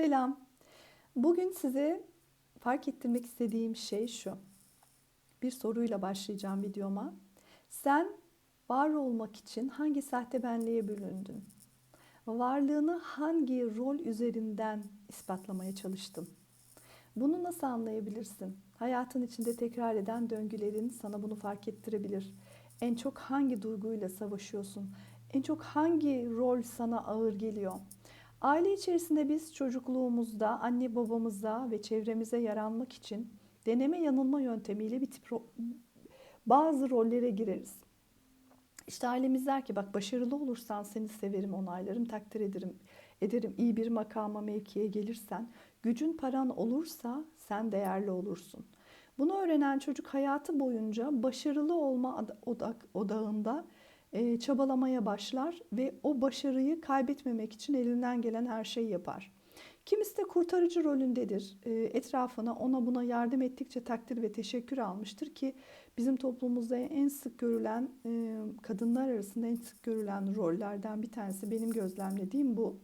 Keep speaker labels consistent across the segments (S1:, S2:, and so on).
S1: Selam. Bugün size fark ettirmek istediğim şey şu. Bir soruyla başlayacağım videoma. Sen var olmak için hangi sahte benliğe büründün? Varlığını hangi rol üzerinden ispatlamaya çalıştın? Bunu nasıl anlayabilirsin? Hayatın içinde tekrar eden döngülerin sana bunu fark ettirebilir. En çok hangi duyguyla savaşıyorsun? En çok hangi rol sana ağır geliyor? Aile içerisinde biz çocukluğumuzda anne babamıza ve çevremize yaranmak için deneme yanılma yöntemiyle bir tip bazı rollere gireriz. İşte ailemiz der ki bak başarılı olursan seni severim, onaylarım, takdir ederim. Ederim iyi bir makama, mevkiye gelirsen, gücün paran olursa sen değerli olursun. Bunu öğrenen çocuk hayatı boyunca başarılı olma odak, odağında çabalamaya başlar ve o başarıyı kaybetmemek için elinden gelen her şeyi yapar. Kimisi de kurtarıcı rolündedir. E, etrafına ona buna yardım ettikçe takdir ve teşekkür almıştır ki bizim toplumumuzda en sık görülen e, kadınlar arasında en sık görülen rollerden bir tanesi benim gözlemlediğim bu.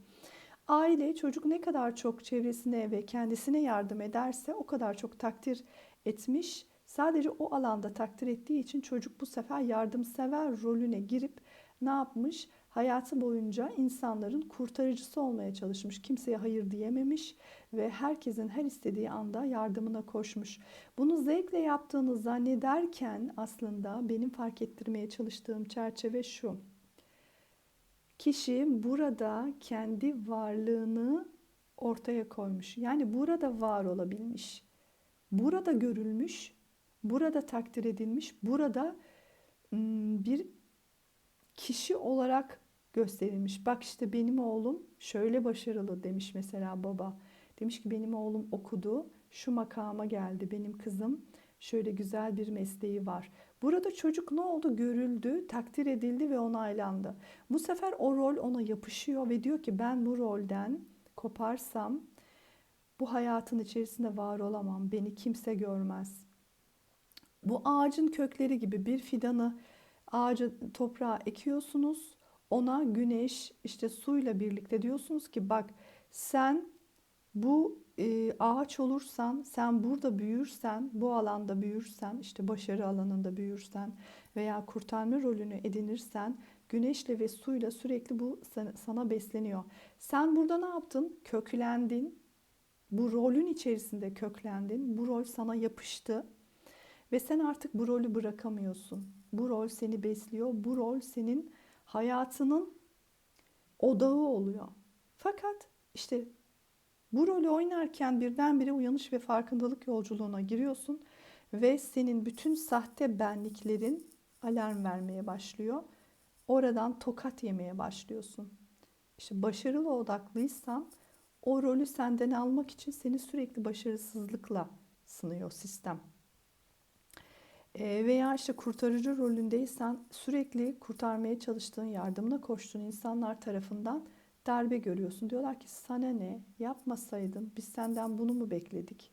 S1: Aile çocuk ne kadar çok çevresine ve kendisine yardım ederse o kadar çok takdir etmiş Sadece o alanda takdir ettiği için çocuk bu sefer yardımsever rolüne girip ne yapmış? Hayatı boyunca insanların kurtarıcısı olmaya çalışmış. Kimseye hayır diyememiş ve herkesin her istediği anda yardımına koşmuş. Bunu zevkle yaptığını zannederken aslında benim fark ettirmeye çalıştığım çerçeve şu. Kişi burada kendi varlığını ortaya koymuş. Yani burada var olabilmiş. Burada görülmüş burada takdir edilmiş, burada bir kişi olarak gösterilmiş. Bak işte benim oğlum şöyle başarılı demiş mesela baba. Demiş ki benim oğlum okudu, şu makama geldi. Benim kızım şöyle güzel bir mesleği var. Burada çocuk ne oldu? Görüldü, takdir edildi ve onaylandı. Bu sefer o rol ona yapışıyor ve diyor ki ben bu rolden koparsam bu hayatın içerisinde var olamam. Beni kimse görmez. Bu ağacın kökleri gibi bir fidanı ağacı toprağa ekiyorsunuz. Ona güneş işte suyla birlikte diyorsunuz ki bak sen bu e, ağaç olursan, sen burada büyürsen, bu alanda büyürsen, işte başarı alanında büyürsen veya kurtarma rolünü edinirsen güneşle ve suyla sürekli bu sana besleniyor. Sen burada ne yaptın? Köklendin. Bu rolün içerisinde köklendin. Bu rol sana yapıştı ve sen artık bu rolü bırakamıyorsun. Bu rol seni besliyor. Bu rol senin hayatının odağı oluyor. Fakat işte bu rolü oynarken birdenbire uyanış ve farkındalık yolculuğuna giriyorsun ve senin bütün sahte benliklerin alarm vermeye başlıyor. Oradan tokat yemeye başlıyorsun. İşte başarılı odaklıysan o rolü senden almak için seni sürekli başarısızlıkla sınıyor sistem. Ee, veya işte kurtarıcı rolündeysen sürekli kurtarmaya çalıştığın, yardımına koştuğun insanlar tarafından darbe görüyorsun. Diyorlar ki sana ne yapmasaydın biz senden bunu mu bekledik?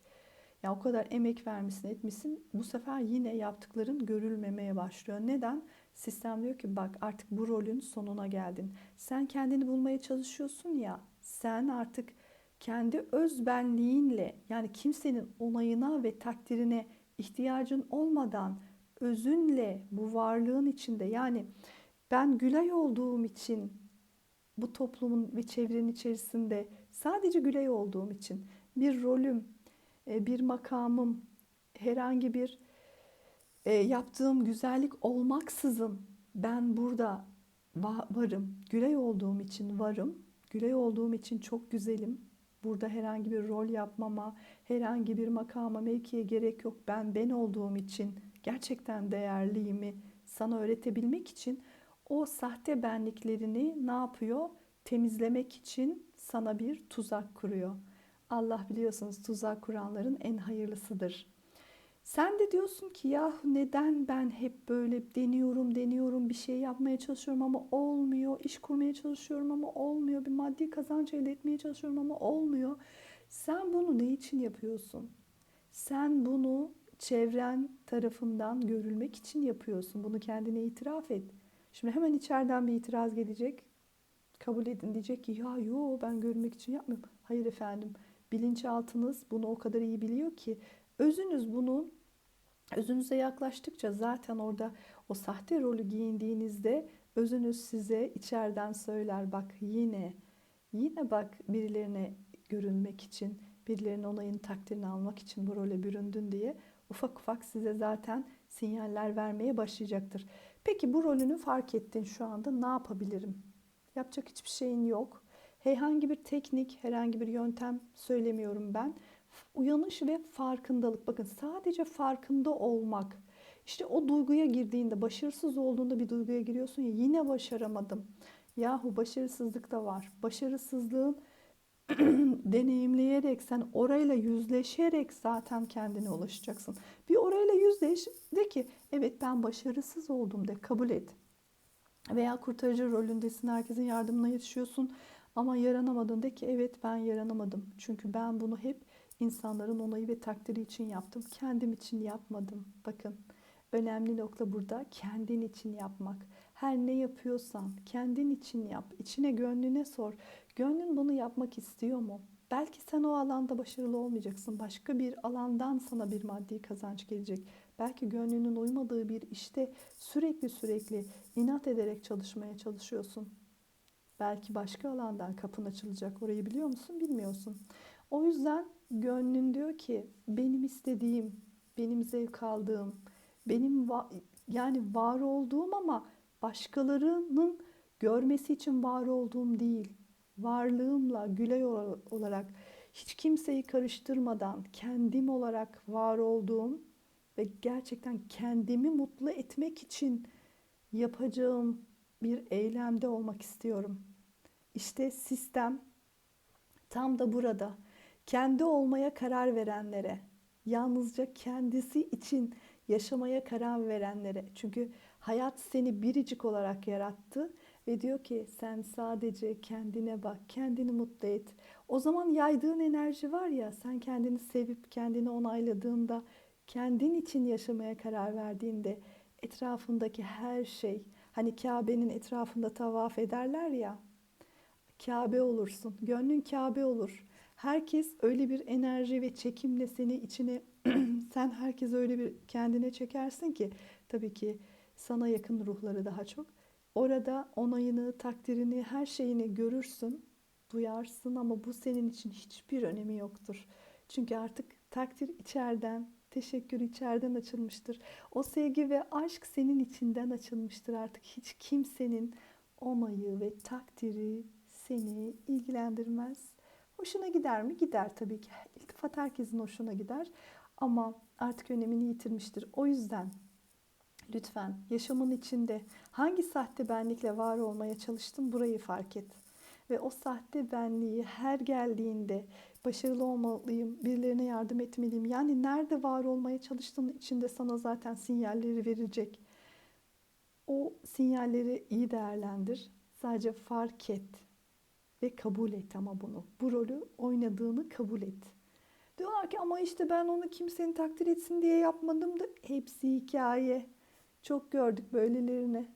S1: Ya o kadar emek vermişsin etmişsin bu sefer yine yaptıkların görülmemeye başlıyor. Neden? Sistem diyor ki bak artık bu rolün sonuna geldin. Sen kendini bulmaya çalışıyorsun ya sen artık kendi özbenliğinle yani kimsenin onayına ve takdirine ihtiyacın olmadan özünle bu varlığın içinde yani ben Gülay olduğum için bu toplumun ve çevrenin içerisinde sadece Gülay olduğum için bir rolüm, e, bir makamım, herhangi bir e, yaptığım güzellik olmaksızın ben burada varım. Gülay olduğum için varım. Gülay olduğum için çok güzelim. Burada herhangi bir rol yapmama, herhangi bir makama, mevkiye gerek yok. Ben ben olduğum için gerçekten değerliyimi sana öğretebilmek için o sahte benliklerini ne yapıyor? Temizlemek için sana bir tuzak kuruyor. Allah biliyorsunuz tuzak kuranların en hayırlısıdır. Sen de diyorsun ki ya neden ben hep böyle deniyorum, deniyorum, bir şey yapmaya çalışıyorum ama olmuyor. iş kurmaya çalışıyorum ama olmuyor. Bir maddi kazanç elde etmeye çalışıyorum ama olmuyor. Sen bunu ne için yapıyorsun? Sen bunu çevren tarafından görülmek için yapıyorsun. Bunu kendine itiraf et. Şimdi hemen içeriden bir itiraz gelecek. Kabul edin. Diyecek ki ya yo ben görünmek için yapmıyorum. Hayır efendim. Bilinçaltınız bunu o kadar iyi biliyor ki özünüz bunu özünüze yaklaştıkça zaten orada o sahte rolü giyindiğinizde özünüz size içeriden söyler bak yine yine bak birilerine görünmek için birilerinin onayını takdirini almak için bu role büründün diye ufak ufak size zaten sinyaller vermeye başlayacaktır. Peki bu rolünü fark ettin şu anda ne yapabilirim? Yapacak hiçbir şeyin yok. Herhangi bir teknik, herhangi bir yöntem söylemiyorum ben. Uyanış ve farkındalık. Bakın sadece farkında olmak. İşte o duyguya girdiğinde, başarısız olduğunda bir duyguya giriyorsun ya yine başaramadım. Yahu başarısızlık da var. Başarısızlığın deneyimleyerek, sen orayla yüzleşerek zaten kendine ulaşacaksın. Bir orayla yüzleş de ki evet ben başarısız oldum de kabul et. Veya kurtarıcı rolündesin, herkesin yardımına yetişiyorsun ama yaranamadın de ki evet ben yaranamadım. Çünkü ben bunu hep insanların onayı ve takdiri için yaptım. Kendim için yapmadım. Bakın önemli nokta burada kendin için yapmak. Her ne yapıyorsan kendin için yap. İçine gönlüne sor. Gönlün bunu yapmak istiyor mu? Belki sen o alanda başarılı olmayacaksın. Başka bir alandan sana bir maddi kazanç gelecek. Belki gönlünün uymadığı bir işte sürekli sürekli inat ederek çalışmaya çalışıyorsun. Belki başka alandan kapın açılacak. Orayı biliyor musun? Bilmiyorsun. O yüzden gönlün diyor ki benim istediğim, benim zevk aldığım, benim va- yani var olduğum ama başkalarının görmesi için var olduğum değil. Varlığımla güley olarak hiç kimseyi karıştırmadan kendim olarak var olduğum ve gerçekten kendimi mutlu etmek için yapacağım bir eylemde olmak istiyorum. İşte sistem tam da burada. Kendi olmaya karar verenlere, yalnızca kendisi için yaşamaya karar verenlere. Çünkü hayat seni biricik olarak yarattı ve diyor ki sen sadece kendine bak, kendini mutlu et. O zaman yaydığın enerji var ya sen kendini sevip kendini onayladığında, kendin için yaşamaya karar verdiğinde etrafındaki her şey hani Kabe'nin etrafında tavaf ederler ya Kabe olursun. Gönlün Kabe olur. Herkes öyle bir enerji ve çekimle seni içine sen herkes öyle bir kendine çekersin ki tabii ki sana yakın ruhları daha çok. Orada onayını, takdirini, her şeyini görürsün, duyarsın ama bu senin için hiçbir önemi yoktur. Çünkü artık takdir içeriden, teşekkür içeriden açılmıştır. O sevgi ve aşk senin içinden açılmıştır artık. Hiç kimsenin onayı ve takdiri seni ilgilendirmez. Hoşuna gider mi? Gider tabii ki. İltifat herkesin hoşuna gider ama artık önemini yitirmiştir. O yüzden lütfen yaşamın içinde hangi sahte benlikle var olmaya çalıştın burayı fark et. Ve o sahte benliği her geldiğinde başarılı olmalıyım, birilerine yardım etmeliyim. Yani nerede var olmaya çalıştığın içinde sana zaten sinyalleri verecek. O sinyalleri iyi değerlendir. Sadece fark et ve kabul et ama bunu. Bu rolü oynadığını kabul et. Diyorlar ki ama işte ben onu kimsenin takdir etsin diye yapmadım da hepsi hikaye. Çok gördük böylelerini.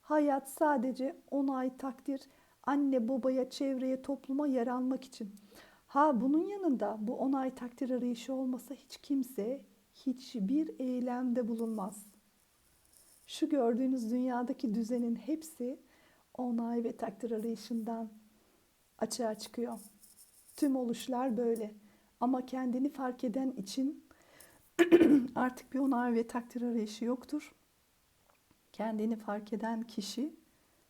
S1: Hayat sadece onay, takdir, anne, babaya, çevreye, topluma yer almak için. Ha bunun yanında bu onay, takdir arayışı olmasa hiç kimse hiçbir eylemde bulunmaz. Şu gördüğünüz dünyadaki düzenin hepsi onay ve takdir arayışından açığa çıkıyor. Tüm oluşlar böyle. Ama kendini fark eden için artık bir onay ve takdir arayışı yoktur. Kendini fark eden kişi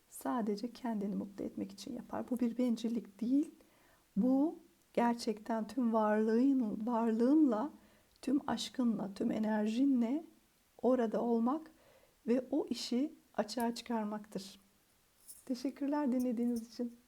S1: sadece kendini mutlu etmek için yapar. Bu bir bencillik değil. Bu gerçekten tüm varlığın, varlığınla, tüm aşkınla, tüm enerjinle orada olmak ve o işi açığa çıkarmaktır. Teşekkürler dinlediğiniz için.